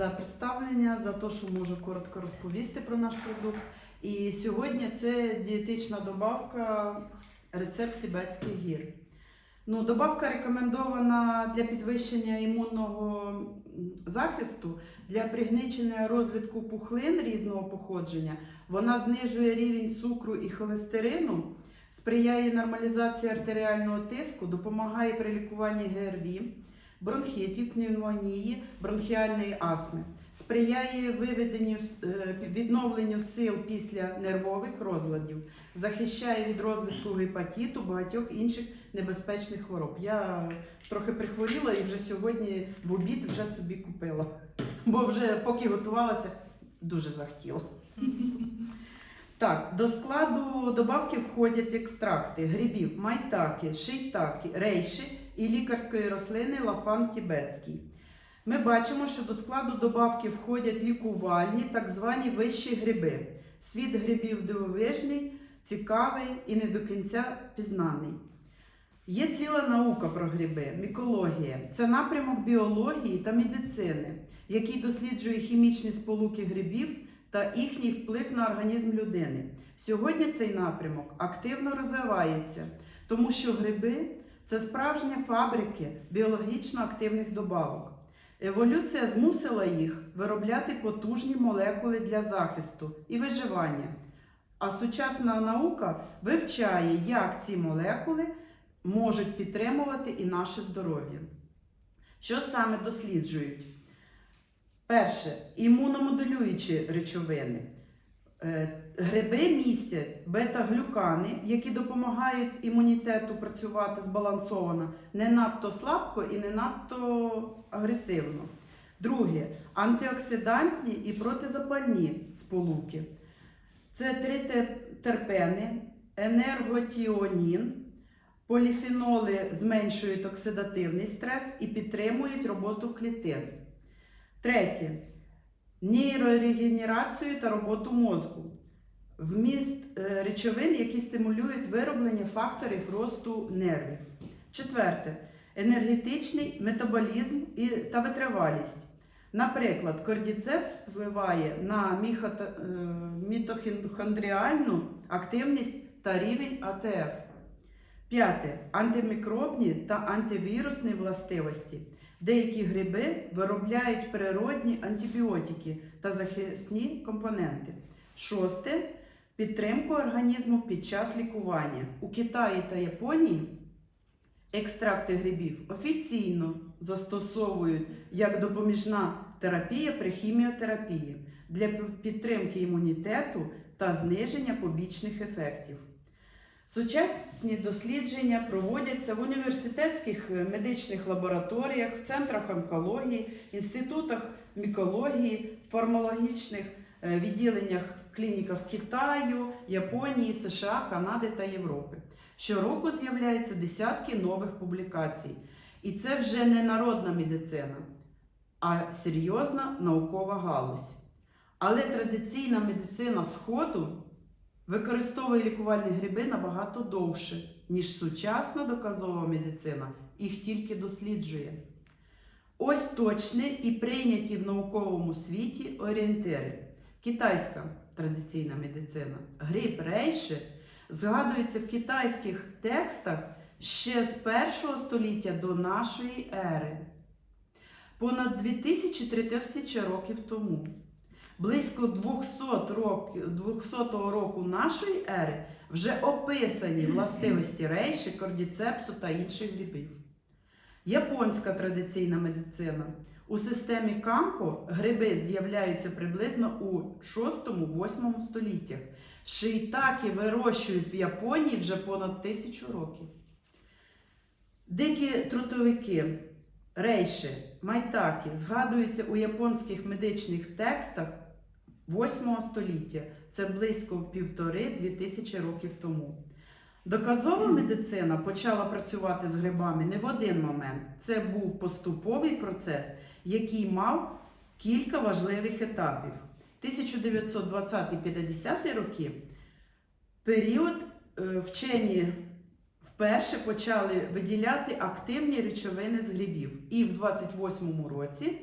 за представлення, за те, що можу коротко розповісти про наш продукт. І сьогодні це дієтична добавка рецепт тібетських гір. Ну, добавка рекомендована для підвищення імунного захисту, для пригничення розвитку пухлин різного походження. Вона знижує рівень цукру і холестерину, сприяє нормалізації артеріального тиску, допомагає при лікуванні ГРВІ, бронхітів, пневмонії, бронхіальної астми, сприяє виведенню е, відновленню сил після нервових розладів, захищає від розвитку гепатиту, багатьох інших небезпечних хвороб. Я трохи прихворіла і вже сьогодні в обід вже собі купила, бо вже поки готувалася, дуже захотіла. Так, до складу добавки входять екстракти грибів, майтаки, шийтаки, рейші і лікарської рослини лафан тібетський. Ми бачимо, що до складу добавки входять лікувальні, так звані вищі гриби. Світ грибів дивовижний, цікавий і не до кінця пізнаний. Є ціла наука про гриби, мікологія. Це напрямок біології та медицини, який досліджує хімічні сполуки грибів та їхній вплив на організм людини. Сьогодні цей напрямок активно розвивається, тому що гриби це справжні фабрики біологічно активних добавок. Еволюція змусила їх виробляти потужні молекули для захисту і виживання. А сучасна наука вивчає, як ці молекули можуть підтримувати і наше здоров'я. Що саме досліджують? Перше, імуномодулюючі речовини. Гриби містять бета-глюкани, які допомагають імунітету працювати збалансовано, не надто слабко і не надто агресивно. Друге, антиоксидантні і протизапальні сполуки. Це три терпени, енерготіонін, поліфеноли зменшують оксидативний стрес і підтримують роботу клітин. Третє нейрорегенерацію та роботу мозку. Вміст е, речовин, які стимулюють вироблення факторів росту нервів. Четверте енергетичний метаболізм та витривалість. Наприклад, кордіцепс впливає на е, мітохондріальну активність та рівень АТФ. П'яте антимікробні та антивірусні властивості. Деякі гриби виробляють природні антибіотики та захисні компоненти. Шосте підтримку організму під час лікування. У Китаї та Японії екстракти грибів офіційно застосовують як допоміжна терапія при хіміотерапії для підтримки імунітету та зниження побічних ефектів. Сучасні дослідження проводяться в університетських е, медичних лабораторіях, в центрах онкології, інститутах мікології, фармологічних відділеннях клініках Китаю, Японії, США, Канади та Європи. Щороку з'являються десятки нових публікацій. І це вже не народна медицина, а серйозна наукова галузь. Але традиційна медицина Сходу використовує лікувальні гриби набагато довше, ніж сучасна доказова медицина їх тільки досліджує. Ось точні і прийняті в науковому світі орієнтири. Китайська традиційна медицина. Гриб рейши згадується в китайських текстах ще з першого століття до нашої ери. Понад 2000-3000 років тому. Близько 200 років, 200 року нашої ери вже описані властивості рейші, кордіцепсу та інших грибів. Японська традиційна медицина. У системі Кампо гриби з'являються приблизно у 6-8 століттях. Шийтаки вирощують в Японії вже понад тисячу років. Дикі трутовики, рейші, майтаки згадуються у японських медичних текстах 8 століття. Це близько півтори-дві тисячі років тому. Доказова медицина почала працювати з грибами не в один момент. Це був поступовий процес, який мав кілька важливих етапів. 1920-50 роки період е, вчені вперше почали виділяти активні речовини з грибів. І в 28-му році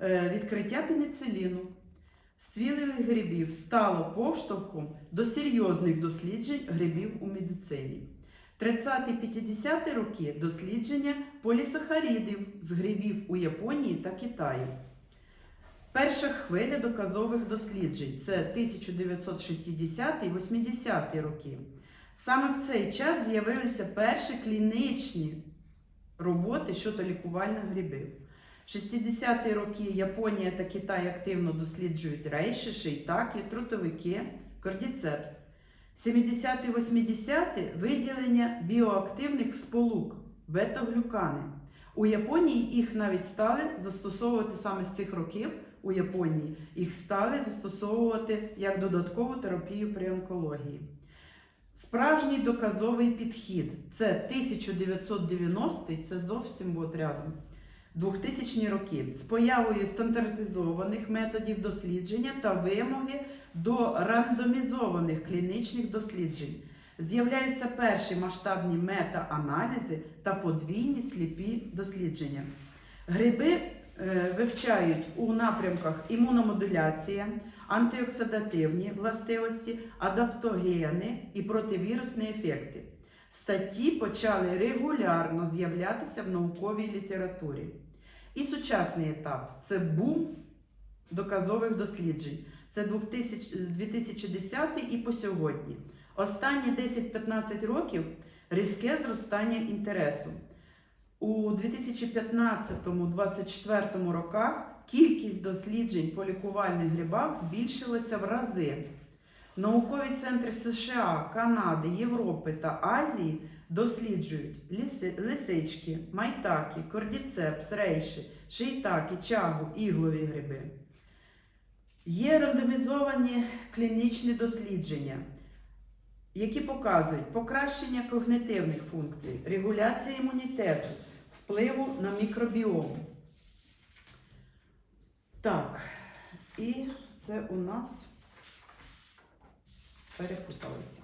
Е, Відкриття пеніциліну зцвілих грибів стало поштовхом до серйозних досліджень грибів у медицині. 30-50 роки дослідження полісахарідів з грибів у Японії та Китаї. Перша хвиля доказових досліджень це 1960-80 роки. Саме в цей час з'явилися перші клінічні роботи щодо лікувальних грибів. 60-ті роки Японія та Китай активно досліджують рейші, шейтаки, трутовики, кордіцепс. 70-80-ті виділення біоактивних сполук, бета-глюкани. У Японії їх навіть стали застосовувати саме з цих років. У Японії їх стали застосовувати як додаткову терапію при онкології. Справжній доказовий підхід це 1990-й, це зовсім от рядом. 2000 роки з появою стандартизованих методів дослідження та вимоги до рандомізованих клінічних досліджень. З'являються перші масштабні мета-аналізи та подвійні сліпі дослідження. Гриби е, вивчають у напрямках імуномодуляція, антиоксидативні властивості, адаптогени і противірусні ефекти. Статті почали регулярно з'являтися в науковій літературі. І сучасний етап це бум доказових досліджень. Це 2010 і по сьогодні. Останні 10-15 років різке зростання інтересу. У 2015-2024 роках кількість досліджень по лікувальних грибах збільшилася в рази. Наукові центри США, Канади, Європи та Азії досліджують ліси- лисички, майтаки, кордіцепс, рейші, шейтаки, чагу, іглові гриби. Є рандомізовані клінічні дослідження, які показують покращення когнитивних функцій, регуляція імунітету, впливу на мікробіом. Так, і це у нас перепуталися.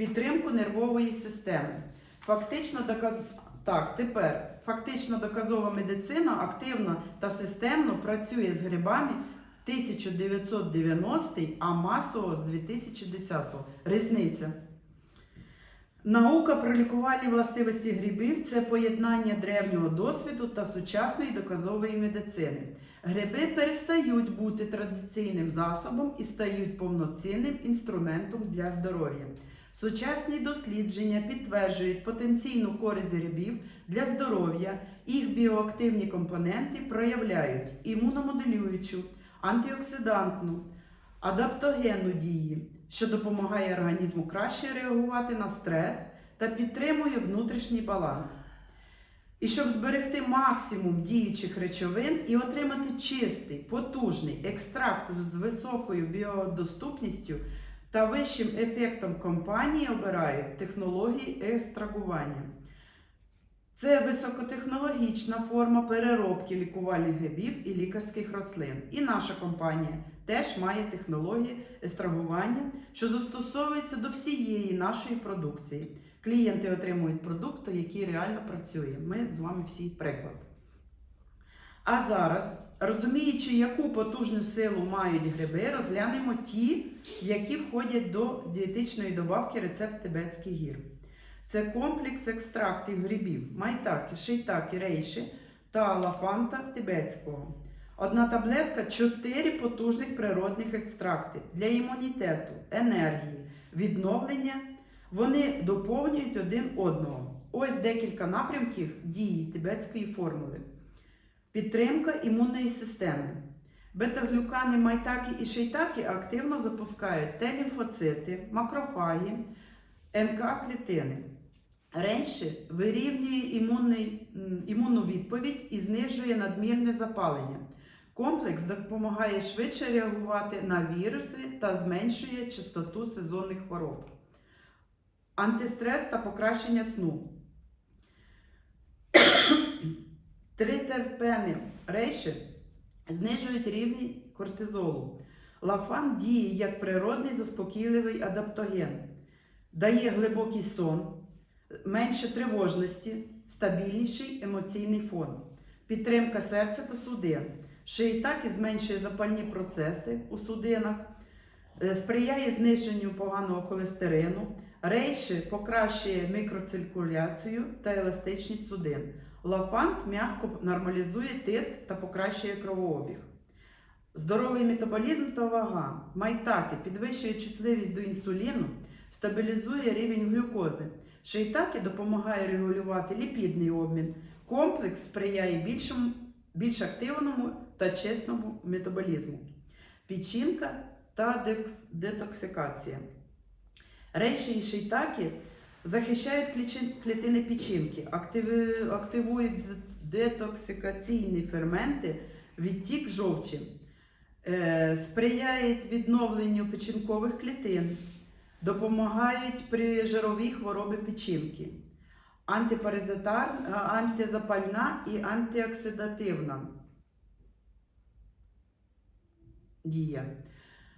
Підтримку нервової системи. Фактично дока... так, тепер фактично доказова медицина активно та системно працює з грибами 1990 а масово з 2010 Різниця. Наука про лікувальні властивості грибів це поєднання древнього досвіду та сучасної доказової медицини. Гриби перестають бути традиційним засобом і стають повноцінним інструментом для здоров'я. Сучасні дослідження підтверджують потенційну користь грибів для здоров'я. Їх біоактивні компоненти проявляють імуномоделюючу, антиоксидантну, адаптогенну дії, що допомагає організму краще реагувати на стрес та підтримує внутрішній баланс. І щоб зберегти максимум діючих речовин і отримати чистий, потужний екстракт з високою біодоступністю та вищим ефектом компанії обирають технології екстрагування. Це високотехнологічна форма переробки лікувальних грибів і лікарських рослин. І наша компанія теж має технології естрагування, що застосовується до всієї нашої продукції. Клієнти отримують продукт, який реально працює. Ми з вами всі приклад. А зараз, розуміючи, яку потужну силу мають гриби, розглянемо ті, які входять до дієтичної добавки рецепт тибетських гір. Це комплекс екстрактів грибів, майтаки, шейтаки, рейші та лафанта тибетського. Одна таблетка 4 потужних природних екстракти для імунітету, енергії, відновлення. Вони доповнюють один одного. Ось декілька напрямків дії тибетської формули. Підтримка імунної системи. Бета-глюкани, майтаки і шейтаки активно запускають Т-лімфоцити, макрофаги, НК-клітини. Рейші вирівнює імунний, імунну відповідь і знижує надмірне запалення. Комплекс допомагає швидше реагувати на віруси та зменшує частоту сезонних хвороб. Антистрес та покращення сну. Тритерпени рейші знижують рівень кортизолу. Лафан діє як природний заспокійливий адаптоген, дає глибокий сон, менше тривожності, стабільніший емоційний фон, підтримка серця та судин, Шиїтакі зменшує запальні процеси у судинах, е, сприяє зниженню поганого холестерину, рейші покращує мікроциркуляцію та еластичність судин. Лафант м'яко нормалізує тиск та покращує кровообіг. Здоровий метаболізм та вага. Майтаки підвищує чутливість до інсуліну, стабілізує рівень глюкози. Шейтаки допомагає регулювати ліпідний обмін. Комплекс сприяє більшому, більш активному та чесному метаболізму. Печінка та детоксикація. Рейші і шейтаки захищають клітини печінки, активують детоксикаційні ферменти, відтік жовчі, е, сприяють відновленню печінкових клітин, допомагають при жировій хворобі печінки, антипаразитар, антизапальна і антиоксидативна дія.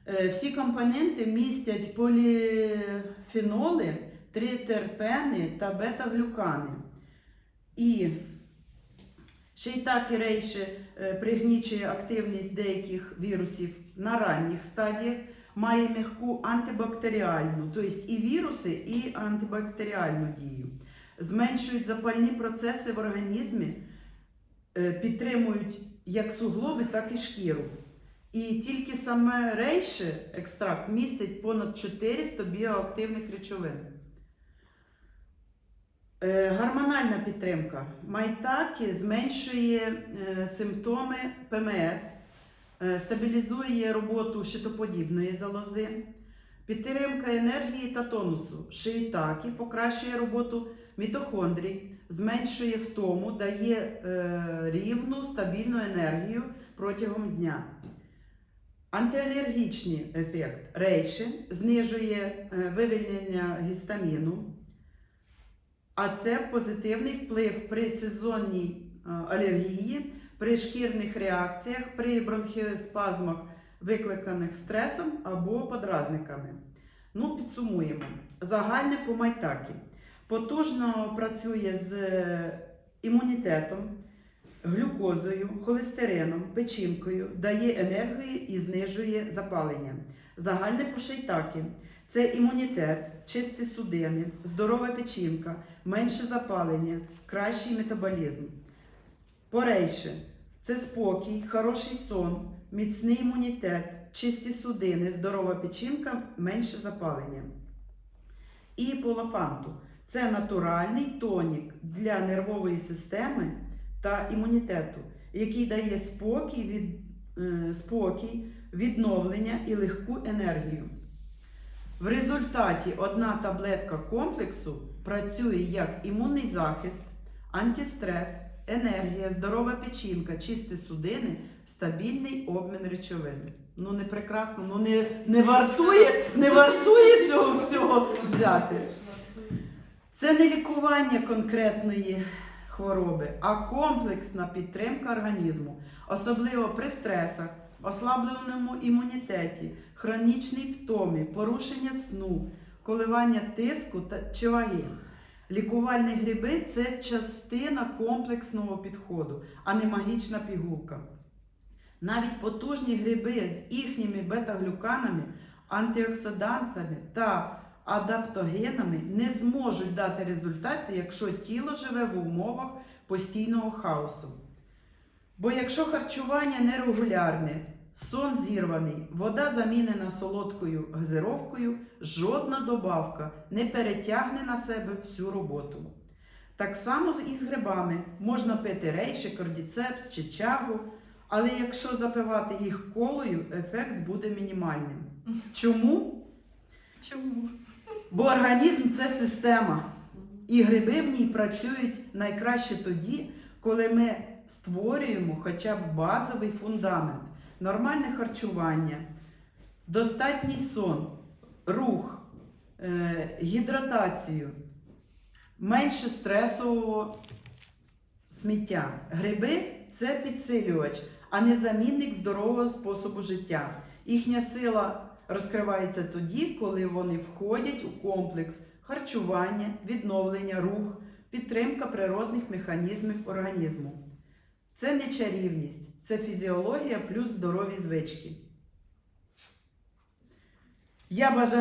Е, Всі компоненти містять поліфеноли, тритерпени та бета-глюкани. І Шейтаки рейші е, пригнічує активність деяких вірусів на ранніх стадіях, має м'яку антибактеріальну, тобто і віруси, і антибактеріальну дію. Зменшують запальні процеси в організмі, е, підтримують як суглоби, так і шкіру. І тільки саме рейші екстракт містить понад 400 біоактивних речовин. Е, Гормональна підтримка. Майтаки зменшує е, симптоми ПМС, е, стабілізує роботу щитоподібної залози, підтримка енергії та тонусу. Шиїтаки покращує роботу мітохондрій, зменшує втому, дає рівну стабільну енергію протягом дня. Антиалергічний ефект рейші знижує вивільнення гістаміну, а це позитивний вплив при сезонній е, алергії, при шкірних реакціях, при бронхоспазмах, викликаних стресом або подразниками. Ну, підсумуємо. Загальне по майтакі. Потужно працює з е, імунітетом, глюкозою, холестерином, печінкою, дає енергію і знижує запалення. Загальне по шейтакі – це імунітет, чисті судини, здорова печінка, менше запалення, кращий метаболізм. Порейше це спокій, хороший сон, міцний імунітет, чисті судини, здорова печінка, менше запалення. І по лафанту це натуральний тонік для нервової системи та імунітету, який дає спокій, від, е, спокій, відновлення і легку енергію. В результаті одна таблетка комплексу працює як імунний захист, антистрес, енергія, здорова печінка, чисті судини, стабільний обмін речовин. Ну не прекрасно, ну не, не вартує, не вартує цього всього взяти. Це не лікування конкретної хвороби, а комплексна підтримка організму, особливо при стресах, ослабленому імунітеті, хронічній втомі, порушення сну, коливання тиску та чи ваги. Лікувальні гриби це частина комплексного підходу, а не магічна пігулка. Навіть потужні гриби з їхніми бета-глюканами, антиоксидантами та адаптогенами не зможуть дати результати, якщо тіло живе в умовах постійного хаосу. Бо якщо харчування нерегулярне, сон зірваний, вода замінена солодкою газировкою, жодна добавка не перетягне на себе всю роботу. Так само і з грибами можна пити рейші, кордіцепс чи чагу, але якщо запивати їх колою, ефект буде мінімальним. Чому? Чому? Бо організм це система. І гриби в ній працюють найкраще тоді, коли ми створюємо хоча б базовий фундамент, нормальне харчування, достатній сон, рух, е, гідратацію, менше стресового сміття. Гриби це підсилювач, а не замінник здорового способу життя. Їхня сила розкривається тоді, коли вони входять у комплекс харчування, відновлення, рух, підтримка природних механізмів організму. Це не чарівність, це фізіологія плюс здорові звички. Я бажаю